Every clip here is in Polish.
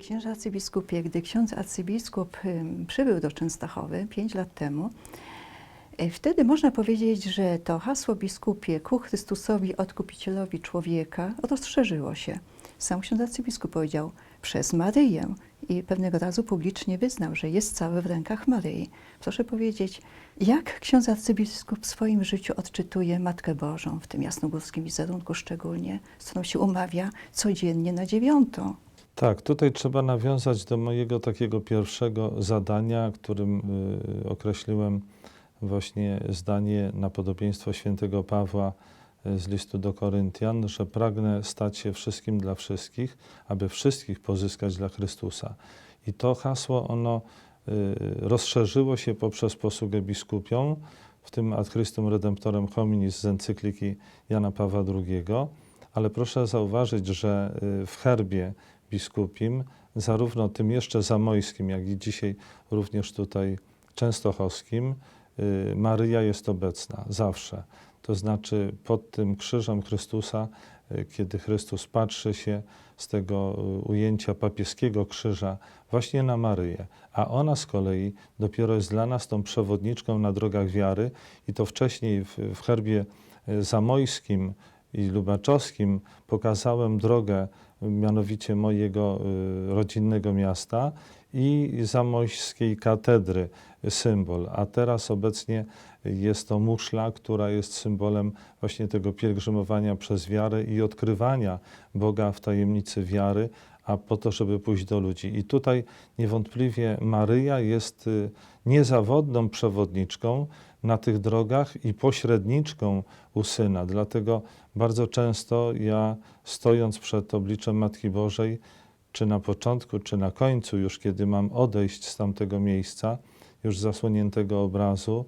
Księże arcybiskupie, gdy ksiądz arcybiskup przybył do Częstochowy pięć lat temu, wtedy można powiedzieć, że to hasło biskupie ku Chrystusowi, odkupicielowi człowieka rozszerzyło się. Sam ksiądz arcybiskup powiedział przez Maryję i pewnego razu publicznie wyznał, że jest cały w rękach Maryi. Proszę powiedzieć, jak ksiądz arcybiskup w swoim życiu odczytuje Matkę Bożą, w tym jasnogórskim wizerunku szczególnie, z którą się umawia codziennie na dziewiątą? Tak, tutaj trzeba nawiązać do mojego takiego pierwszego zadania, którym y, określiłem właśnie zdanie na podobieństwo świętego Pawła y, z listu do Koryntian, że pragnę stać się wszystkim dla wszystkich, aby wszystkich pozyskać dla Chrystusa. I to hasło, ono y, rozszerzyło się poprzez posługę biskupią, w tym Ad Christum Redemptorem Hominis z encykliki Jana Pawła II, ale proszę zauważyć, że y, w herbie biskupim, zarówno tym jeszcze zamojskim, jak i dzisiaj również tutaj częstochowskim, Maryja jest obecna zawsze. To znaczy pod tym krzyżem Chrystusa, y, kiedy Chrystus patrzy się z tego y, ujęcia papieskiego krzyża właśnie na Maryję, a ona z kolei dopiero jest dla nas tą przewodniczką na drogach wiary i to wcześniej w, w herbie y, zamojskim i lubaczowskim pokazałem drogę mianowicie mojego y, rodzinnego miasta i zamojskiej katedry symbol, a teraz obecnie jest to muszla, która jest symbolem właśnie tego pielgrzymowania przez wiarę i odkrywania Boga w tajemnicy wiary, a po to, żeby pójść do ludzi. I tutaj niewątpliwie Maryja jest y, niezawodną przewodniczką na tych drogach i pośredniczką u Syna. Dlatego bardzo często ja, stojąc przed obliczem Matki Bożej, czy na początku, czy na końcu, już kiedy mam odejść z tamtego miejsca, już zasłoniętego obrazu,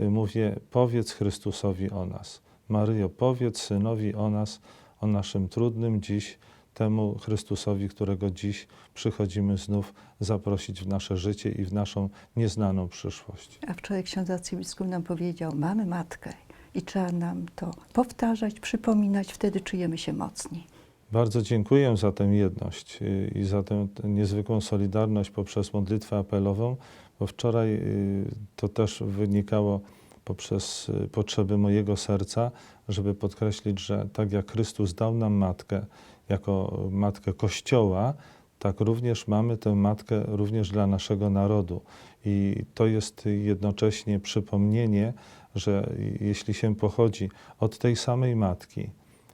y, mówię: Powiedz Chrystusowi o nas. Maryjo, powiedz Synowi o nas, o naszym trudnym dziś temu Chrystusowi, którego dziś przychodzimy znów zaprosić w nasze życie i w naszą nieznaną przyszłość. A wczoraj ksiądz arcybiskup nam powiedział, mamy matkę i trzeba nam to powtarzać, przypominać, wtedy czujemy się mocni. Bardzo dziękuję za tę jedność y, i za tę niezwykłą solidarność poprzez modlitwę apelową, bo wczoraj y, to też wynikało poprzez y, potrzeby mojego serca, żeby podkreślić, że tak jak Chrystus dał nam matkę jako matkę Kościoła, tak również mamy tę matkę również dla naszego narodu. I to jest jednocześnie przypomnienie, że jeśli się pochodzi od tej samej matki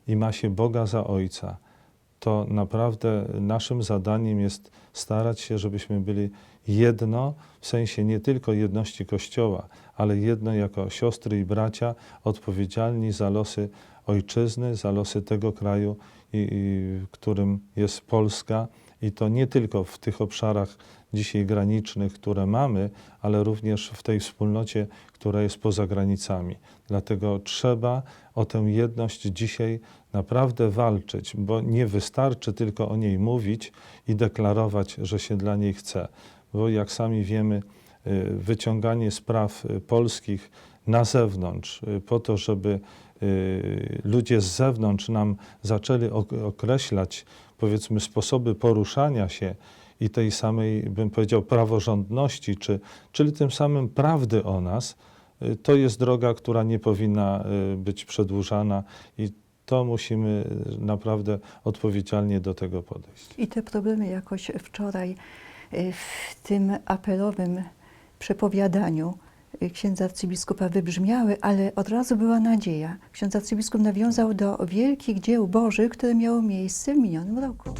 i ma się Boga za Ojca, to naprawdę naszym zadaniem jest starać się, żebyśmy byli jedno, w sensie nie tylko jedności Kościoła, ale jedno jako siostry i bracia, odpowiedzialni za losy ojczyzny, za losy tego kraju, i, i, którym jest Polska. I to nie tylko w tych obszarach dzisiaj granicznych, które mamy, ale również w tej wspólnocie, która jest poza granicami. Dlatego trzeba o tę jedność dzisiaj naprawdę walczyć, bo nie wystarczy tylko o niej mówić i deklarować, że się dla niej chce. Bo jak sami wiemy, y, wyciąganie spraw y, polskich na zewnątrz, y, po to, żeby y, ludzie z zewnątrz nam zaczęli ok- określać, powiedzmy, sposoby poruszania się i tej samej, bym powiedział, praworządności, czy, czyli tym samym prawdy o nas, y, to jest droga, która nie powinna być przedłużana i to musimy naprawdę odpowiedzialnie do tego podejść. I te problemy jakoś wczoraj w tym apelowym przepowiadaniu księdza arcybiskupa wybrzmiały, ale od razu była nadzieja. Ksiądz arcybiskup nawiązał do wielkich dzieł Bożych, które miało miejsce w minionym roku.